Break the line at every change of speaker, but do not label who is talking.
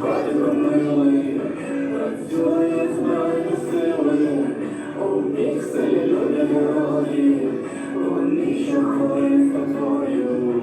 батько милий, працює з нами сили, у пікселі люди герої, вони що тобою.